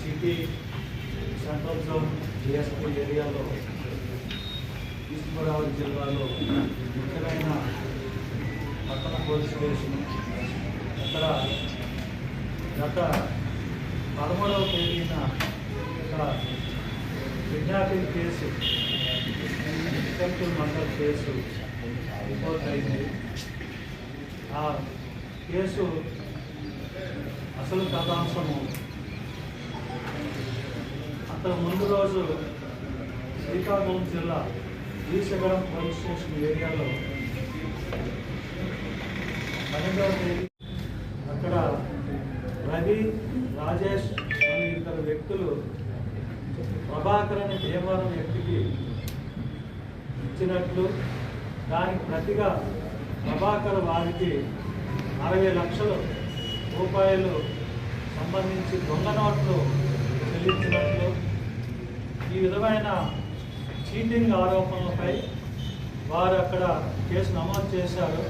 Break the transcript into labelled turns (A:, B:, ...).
A: City central zone ఏరియాలో east Godavari జిల్లాలో ముఖ్యమైన పట్టణ పోలీస్ స్టేషన్ అక్కడ గత పదమూడవ తేదీన ఇక్కడ కిడ్నాపింగ్ కేసు డిటెక్టివ్ మండల్ కేసు రిపోర్ట్ అయింది ఆ కేసు అసలు కథాంశము. అంతకు ముందు రోజు శ్రీకాకుళం జిల్లా శ్రీశగరం పోలీస్ స్టేషన్ ఏరియాలో పన్నెండవ తేదీ అక్కడ రవి రాజేష్ అనే ఇద్దరు వ్యక్తులు ప్రభాకర్ అనే దేవాలయం వ్యక్తికి ఇచ్చినట్లు దానికి ప్రతిగా ప్రభాకర్ వారికి అరవై లక్షలు రూపాయలు సంబంధించి దొంగ నోట్లు చెల్లించినట్లు ఈ విధమైన చీటింగ్ ఆరోపణలపై వారు అక్కడ కేసు నమోదు చేశారు.